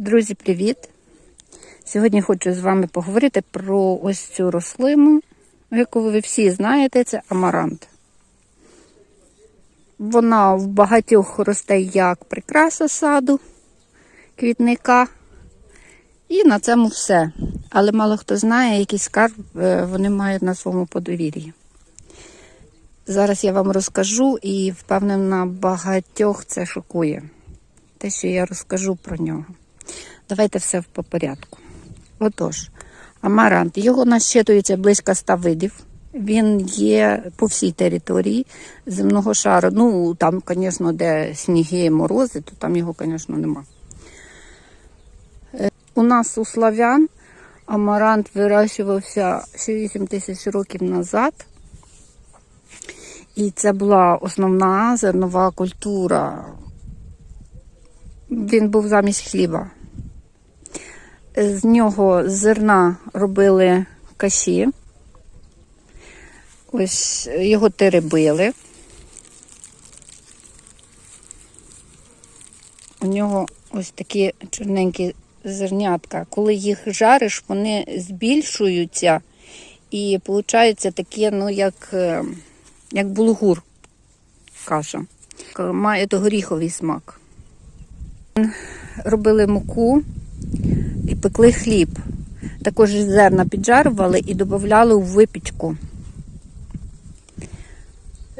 Друзі, привіт! Сьогодні хочу з вами поговорити про ось цю рослину, яку ви всі знаєте, це амарант. Вона в багатьох росте як прикраса саду, квітника. І на цьому все. Але мало хто знає, який скарб е, вони мають на своєму подовір'ї. Зараз я вам розкажу і впевнена, багатьох це шокує. Те, що я розкажу про нього. Давайте все по порядку. Отож, амарант. Його насчитується близько 100 видів. Він є по всій території земного шару. Ну, там, звісно, де сніги, морози, то там його, звісно, нема. Е, У нас у славян амарант вирощувався ще 8 тисяч років назад. І це була основна зернова культура. Він був замість хліба. З нього з зерна робили каші. Ось його теребили. У нього ось такі чорненькі зернятка. Коли їх жариш, вони збільшуються і виходить таке, ну, як, е, як булгур каша. Має то горіховий смак. Робили муку і пекли хліб. Також зерна піджарували і додавали у випічку.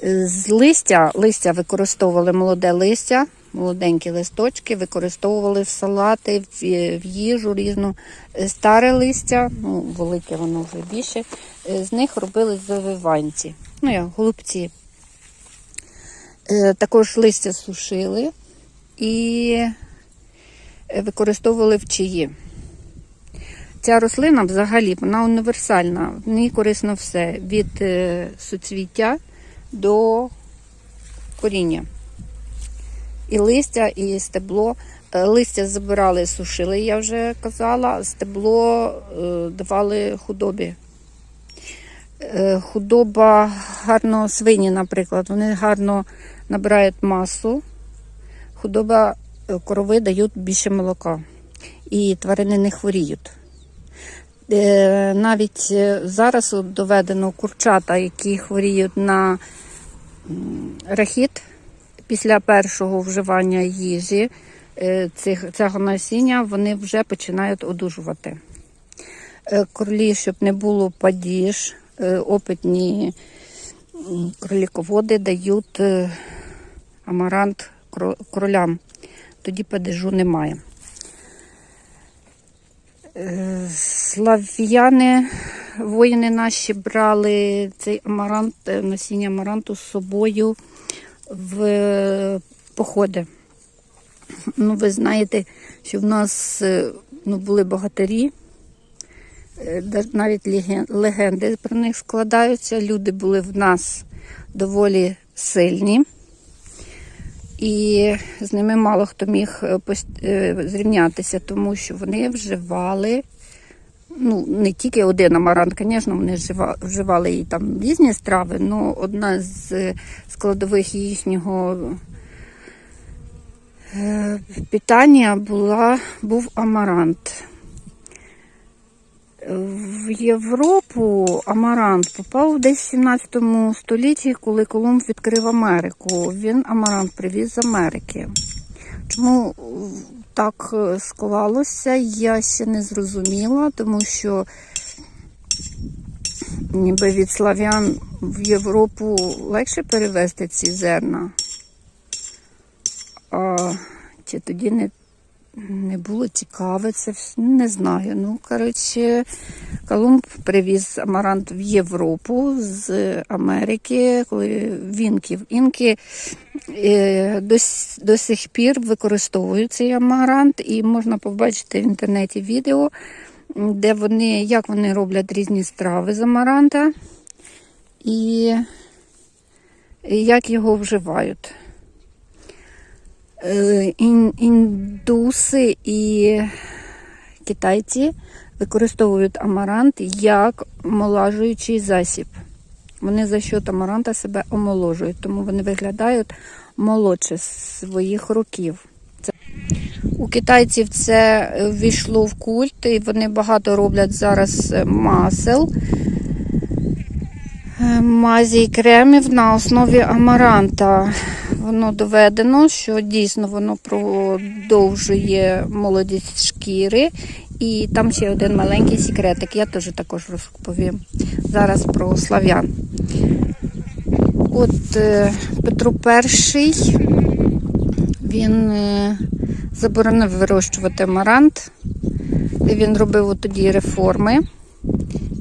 З листя, листя використовували молоде листя, молоденькі листочки, використовували в салати, в, їжу різну. Старе листя, ну, велике воно вже більше, з них робили завиванці, ну як голубці. Е, Також листя сушили і використовували в чаї. Ця рослина взагалі вона універсальна, в ній корисно все від е, суцвіття до коріння. І листя, і стебло. Е, Листя забирали, сушили, я вже казала, стебло е, давали худобі. Худоба гарно свині, наприклад, вони гарно набирають масу. Худоба корови дають більше молока. І тварини не хворіють. Е, Навіть е, зараз от доведено курчата, які хворіють на рахіт після першого вживання їжі е, цих, цього насіння, вони вже починають одужувати. Кролі, щоб не було падіж, опитні кроліководи дають амарант кролям. Тоді падежу немає. Е, Слав'яни, воїни наші брали цей амарант, е, насіння амаранту з собою в е, походи. Ну, ви знаєте, що в нас ну, були богатирі, навіть легенди про них складаються. Люди були в нас доволі сильні. І з ними мало хто міг е, е, зрівнятися, тому що вони вживали ну, не тільки один амарант, звісно, вони вживали і там різні страви, але одна з е, складових їхнього питання була, був амарант. В Європу амарант попав десь в 17 столітті, коли Колумб відкрив Америку. Він амарант привіз з Америки. Чому е, так е, склалося, я ще не зрозуміла, тому що ніби від слав'ян в Європу легше перевезти ці зерна. А чи тоді не, не було цікаве, це ну, не знаю. Ну, коротше, Колумб привіз амарант в Європу з Америки, коли вінків. Інки е, до, до сих пір використовують цей амарант, і можна побачити в інтернеті відео, де вони, як вони роблять різні страви з амаранта і як його вживають. Е, ін- Індуси і китайці використовують амарант як омолажуючий засіб. Вони за счет амаранта себе омоложують, тому вони виглядають молодше своїх років. Це... У китайців це е, ввійшло в культ, і вони багато роблять зараз е, масел, мазі і кремів на основі амаранта. Воно доведено, що дійсно воно продовжує молодість шкіри. І там ще один маленький секретик, я теж також розповім зараз про слав'ян. От е, Петро І він е, заборонив вирощувати амарант. І Він робив тоді реформи.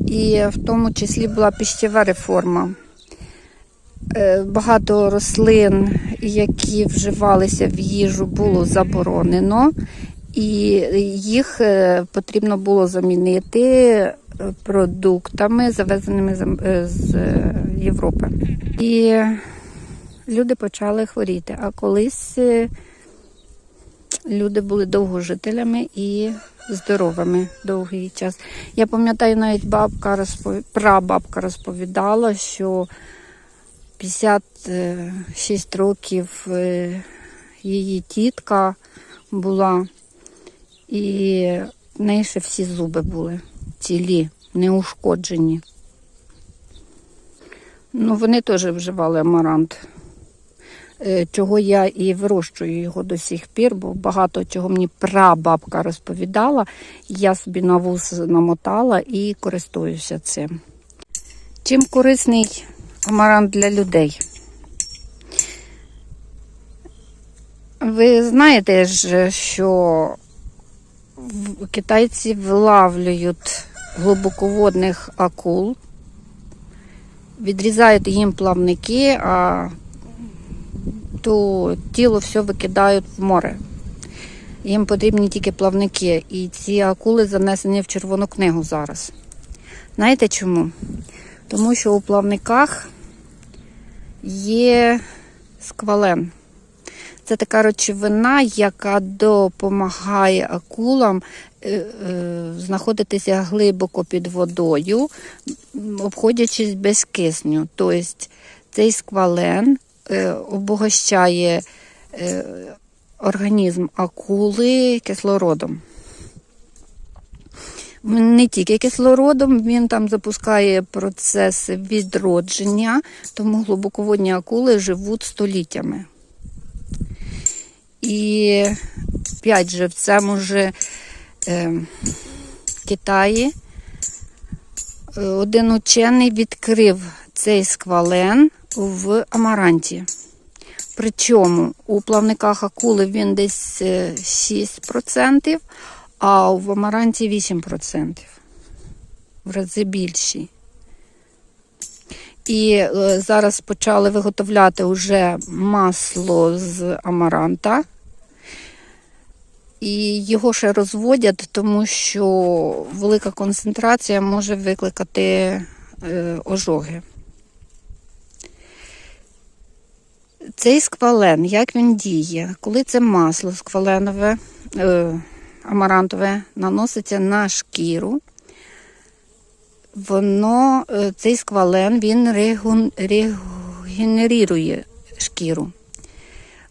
І в тому числі була піщева реформа. Е, Багато рослин, які вживалися в їжу, було заборонено, і їх е, потрібно було замінити е, продуктами, завезеними з- Європи. І люди почали хворіти. А колись люди були довгожителями і здоровими довгий час. Я пам'ятаю, навіть бабка розпов... прабабка розповідала, що 56 років е, її тітка була, і в неї ще всі зуби були цілі, неушкоджені. Ну, вони теж вживали амарант. Е, Чого я і вирощую його до сих пір, бо багато чого мені прабабка розповідала, я собі на вуз намотала і користуюся цим. Чим корисний амарант для людей? Ви знаєте ж, що китайці вилавлюють глибоководних акул, відрізають їм плавники, а то тіло все викидають в море. Їм потрібні тільки плавники. І ці акули занесені в Червону книгу зараз. Знаєте чому? Тому що у плавниках є сквален. Це така речовина, яка допомагає акулам е, е, знаходитися глибоко під водою, обходячись без кисню. Тобто цей сквален е, обогащає організм акули кислородом. Не тільки кислородом, він там запускає процес відродження, тому глибоководні акули живуть століттями. І опять же, в цьому же е, Китаї е, один учений відкрив цей сквален в амаранті. Причому у плавниках акули він десь е, 6%, а в амаранті 8%. В рази більші. І е, зараз почали виготовляти вже масло з амаранта. І його ще розводять, тому що велика концентрація може викликати е, ожоги. Цей сквален, як він діє? Коли це масло скваленове, е, амарантове наноситься на шкіру, воно, е, цей сквален він регенерує шкіру,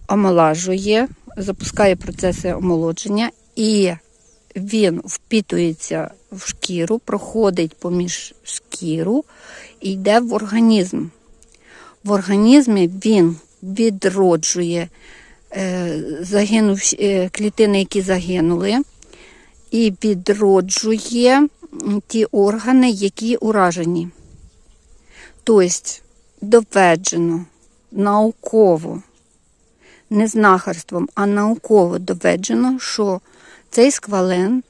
омолажує, запускає процеси омолодження, і він впітується в шкіру, проходить поміж шкіру і йде в організм. В організмі він відроджує е, загинувші, е, клітини, які загинули, і відроджує ті органи, які уражені. Тобто доведено науково, не знахарством, а науково доведено, що цей сквален,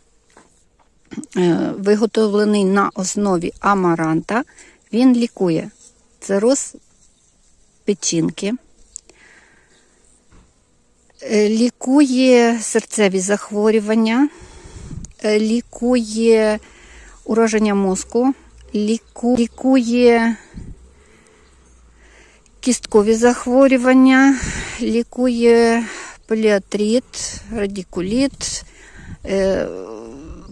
е, виготовлений на основі амаранта, він лікує цироз печінки, лікує серцеві захворювання, е, лікує ураження мозку, лікує кісткові захворювання, лікує поліатрит, радикуліт, е,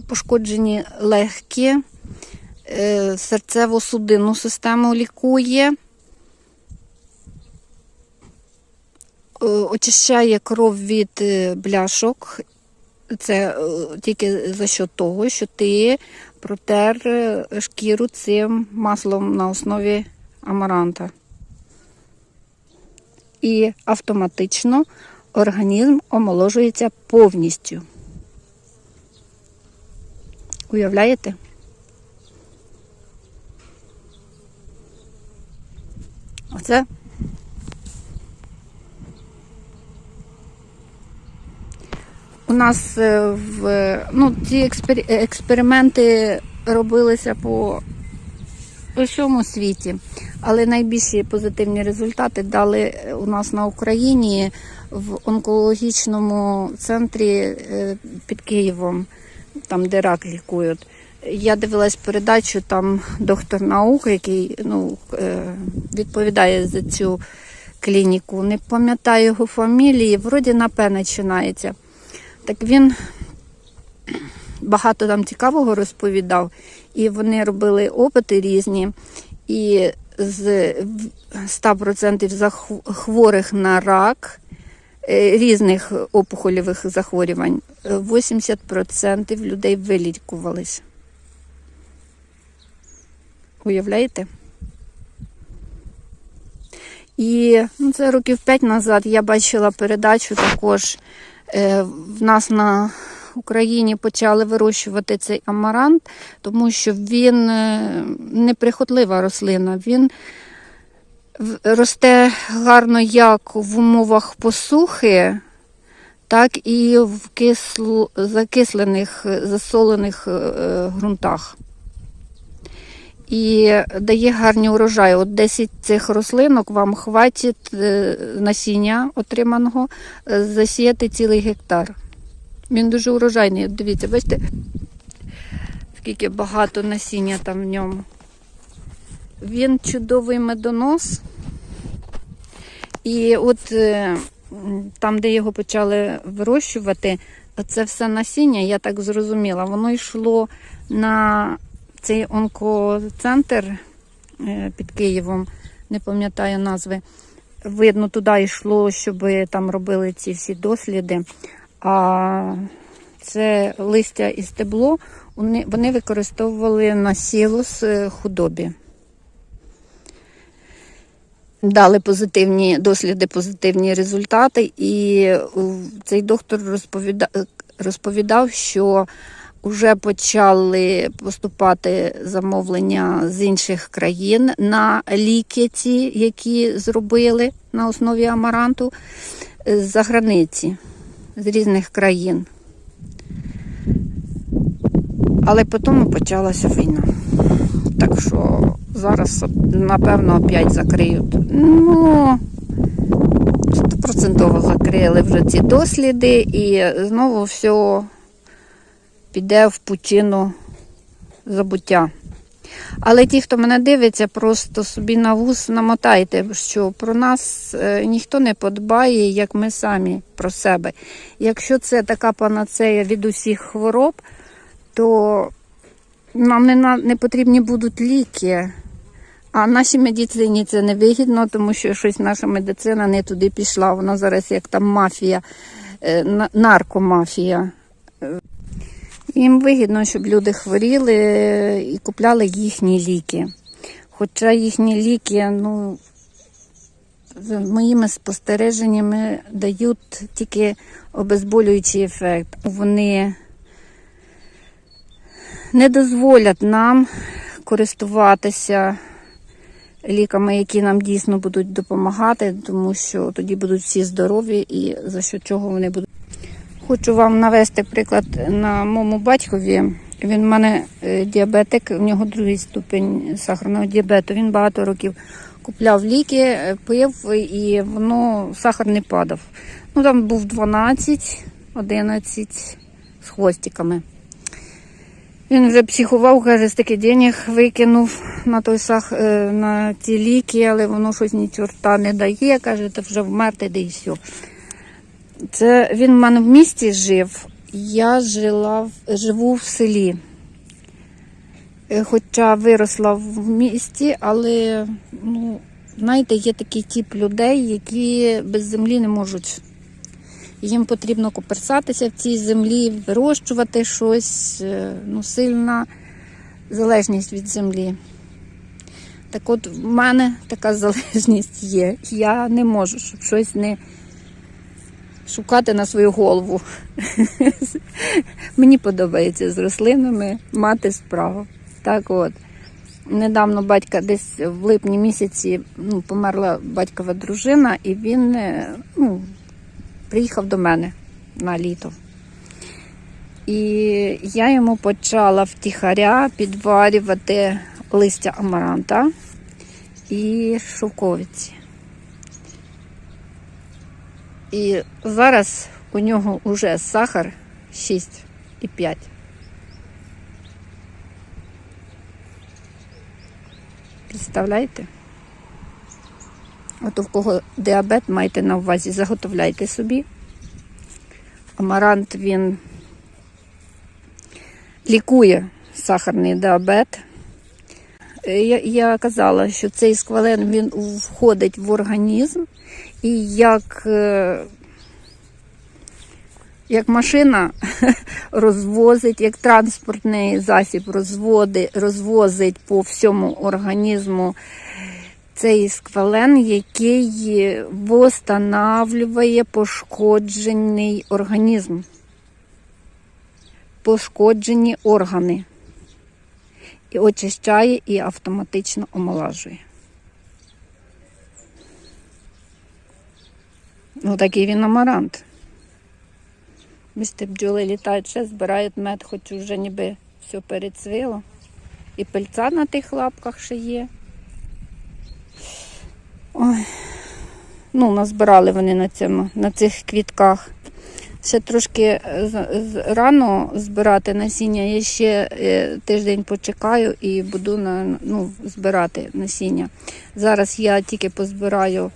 пошкоджені легкі, е, серцево-судинну систему лікує, очищає кров від е, бляшок Це е, тільки за що того, що ти протер е, шкіру цим маслом на основі амаранта. І автоматично організм омоложується повністю. Уявляєте? Оце у нас е, в ну, ці експер- експерименти робилися по усьому світі, але найбільші позитивні результати дали у нас на Україні в онкологічному центрі е, під Києвом, там де рак лікують. Я дивилась передачу, там доктор наук, який ну, е, відповідає за цю клініку. Не пам'ятаю його фамілії, вроді на П починається. Так він багато там цікавого розповідав, і вони робили опити різні. І з 100% захв- хворих на рак е, різних опухолєвих захворювань, е, 80% людей вилікувались. Уявляєте? І ну, це років 5 назад я бачила передачу також. Е, в нас на Україні почали вирощувати цей амарант, тому що він е, неприхотлива рослина. Він росте гарно як в умовах посухи, так і в кисло, закислених, засолених е, ґрунтах. І дає гарні урожаї. От 10 цих рослинок вам хватить е, насіння отриманого е, засіяти цілий гектар. Він дуже урожайний. Дивіться, бачите, скільки багато насіння там в ньому. Він чудовий медонос. І от е, там, де його почали вирощувати, це все насіння, я так зрозуміла, воно йшло на цей онкоцентр е, під Києвом, не пам'ятаю назви. Видно, туди йшло, щоб там робили ці всі досліди. А це листя і стебло вони, використовували на сілос е, худобі. Дали позитивні досліди, позитивні результати, і е, цей доктор розповідав, розповідав що вже почали поступати замовлення з інших країн на ліки, ці, які зробили на основі амаранту е, з-за границі, з різних країн. Але потім почалася війна. Так що зараз, напевно, опять закриють. Ну, стопроцентово закрили вже ці досліди і знову все піде в пучину забуття. Але ті, хто мене дивиться, просто собі на вуз намотайте, що про нас е, ніхто не подбає, як ми самі про себе. Якщо це така панацея від усіх хвороб, то нам не, не потрібні будуть ліки. А нашій медицині це не вигідно, тому що щось наша медицина не туди пішла. Вона зараз як там мафія, е, наркомафія. Їм вигідно, щоб люди хворіли і купляли їхні ліки. Хоча їхні ліки, ну, за моїми спостереженнями, дають тільки обезболюючий ефект. Вони не дозволять нам користуватися ліками, які нам дійсно будуть допомагати, тому що тоді будуть всі здорові і за що чого вони будуть. Хочу вам навести приклад на моєму батькові. Він в мене е, діабетик, в нього другий ступень сахарного діабету. Він багато років купляв ліки, е, пив і воно сахар не падав. Ну там був 12, 11 з хвостиками. Він вже психував, каже, стільки денег викинув на той сах, е, на ті ліки, але воно щось ні чорта не дає. Каже, та вже вмерти, де і все. Це він в мене в місті жив. Я жила, живу в селі. Е, Хоча виросла в місті, але, ну, знаєте, є такий тип людей, які без землі не можуть. їм потрібно коперсатися в цій землі, вирощувати щось, е, ну, сильна залежність від землі. Так от в мене така залежність є. Я не можу, щоб щось не шукати на свою голову. Мені подобається з рослинами мати справу. Так от. Недавно батька десь в липні місяці ну, померла батькова дружина, і він е, ну, приїхав до мене на літо. І я йому почала втіхаря підварювати листя амаранта і шовковиці. І зараз у нього вже сахар 6,5. Представляєте? От у кого діабет маєте на увазі, заготовляйте собі. Амарант він лікує сахарний діабет. Е, Я, я казала, що цей сквален він входить в організм і як, е, як машина розвозить, як транспортний засіб розводи, розвозить по всьому організму цей сквален, який восстанавлює пошкоджений організм, пошкоджені органи. І очищає і автоматично омолажує. Ну, такий він амарант. Бачите, бджоли літають ще, збирають мед, хоч уже ніби все перецвіло. І пильця на тих лапках ще є. Ой. Ну, назбирали вони на, цьому, на цих квітках. Ще трошки е, рано збирати насіння. Я ще е, тиждень почекаю і буду ну, збирати насіння. Зараз я тільки позбираю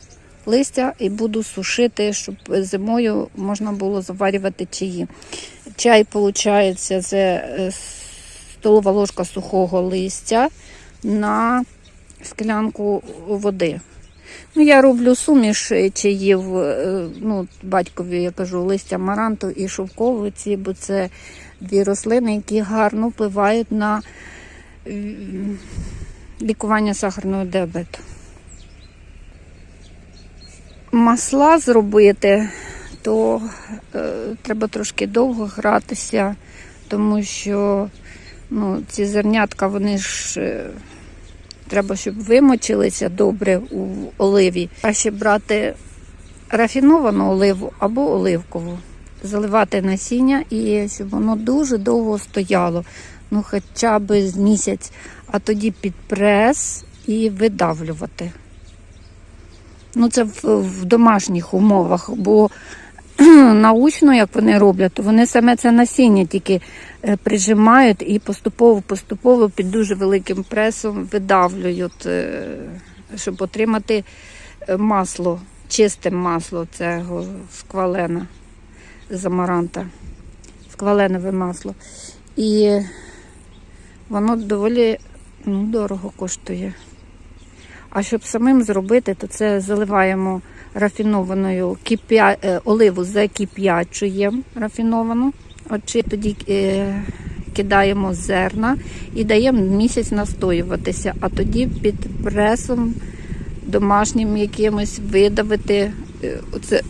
листя і буду сушити, щоб зимою можна було заварювати чаї. Чай, виходить, це столова ложка сухого листя на склянку води. Ну, я роблю суміш чаїв, е, ну, батькові, я кажу, листя маранту і шовковиці, бо це дві рослини, які гарно впливають на лікування сахарного діабету. Масла зробити, то е, треба трошки довго гратися, тому що ну, ці зернятка, вони ж. е, Треба, щоб вимочилися добре у оливі. Краще брати рафіновану оливу або оливкову, заливати насіння і щоб воно дуже довго стояло, ну хоча б з місяць, а тоді під прес і видавлювати. Ну, це в, в домашніх умовах, бо научно, як вони роблять, то вони саме це насіння тільки е, прижимають і поступово-поступово під дуже великим пресом видавлюють, е, щоб отримати е, масло, чисте масло цього сквалена з амаранта, скваленове масло. І воно доволі ну, дорого коштує. А щоб самим зробити, то це заливаємо рафінованою кип'я... е, оливу закип'ячуємо рафіновану. Отже, тоді е, кидаємо зерна і даємо місяць настоюватися, а тоді під пресом домашнім якимось видавити е, оце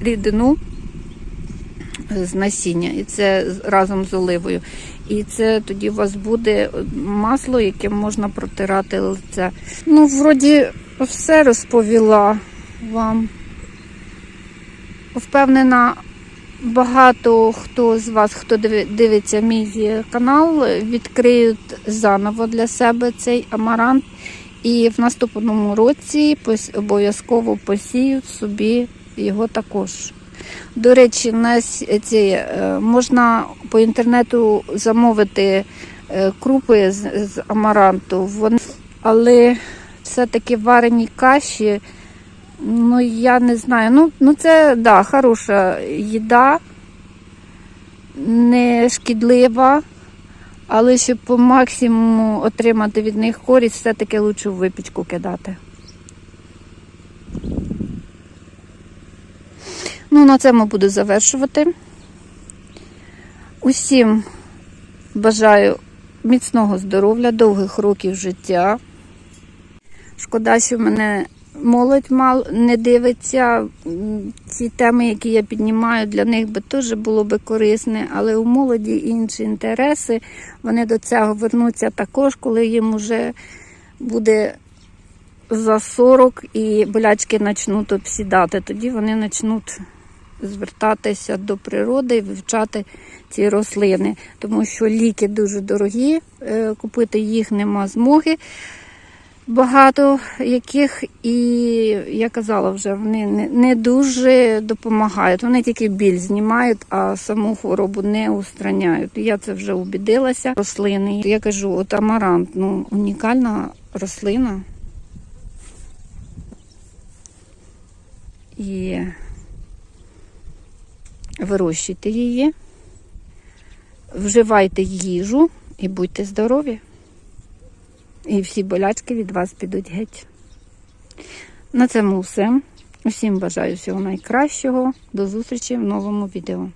рідину з насіння, і це разом з оливою. І це тоді у вас буде масло, яким можна протирати лице. Ну, вроді, все розповіла вам. Впевнена, багато хто з вас, хто дивиться мій канал, відкриють заново для себе цей амарант. І в наступному році обов'язково посіють собі його також. До речі, на ці, е, можна по інтернету замовити е, крупи з, з амаранту, Вони, але все-таки варені каші, ну я не знаю. Ну, ну це да, хороша їда, не шкідлива, але щоб по максимуму отримати від них користь, все-таки лучше в випічку кидати. Ну, на цьому буду завершувати. Усім бажаю міцного здоров'я, довгих років життя. Шкода, що мене молодь мал не дивиться. Ці теми, які я піднімаю, для них би теж було би корисне, але у молоді інші інтереси. Вони до цього вернуться також, коли їм уже буде за 40 і болячки почнуть обсідати. Тоді вони почнуть звертатися до природи і вивчати ці рослини, тому що ліки дуже дорогі, е, купити їх нема змоги. Багато яких, і я казала вже, вони не, дуже допомагають. Вони тільки біль знімають, а саму хворобу не устраняють. Я це вже убідилася. Рослини. Я кажу, от амарант, ну унікальна рослина. І вирощуйте її, вживайте їжу і будьте здорові. І всі болячки від вас підуть геть. На цьому все. Усім бажаю всього найкращого. До зустрічі в новому відео.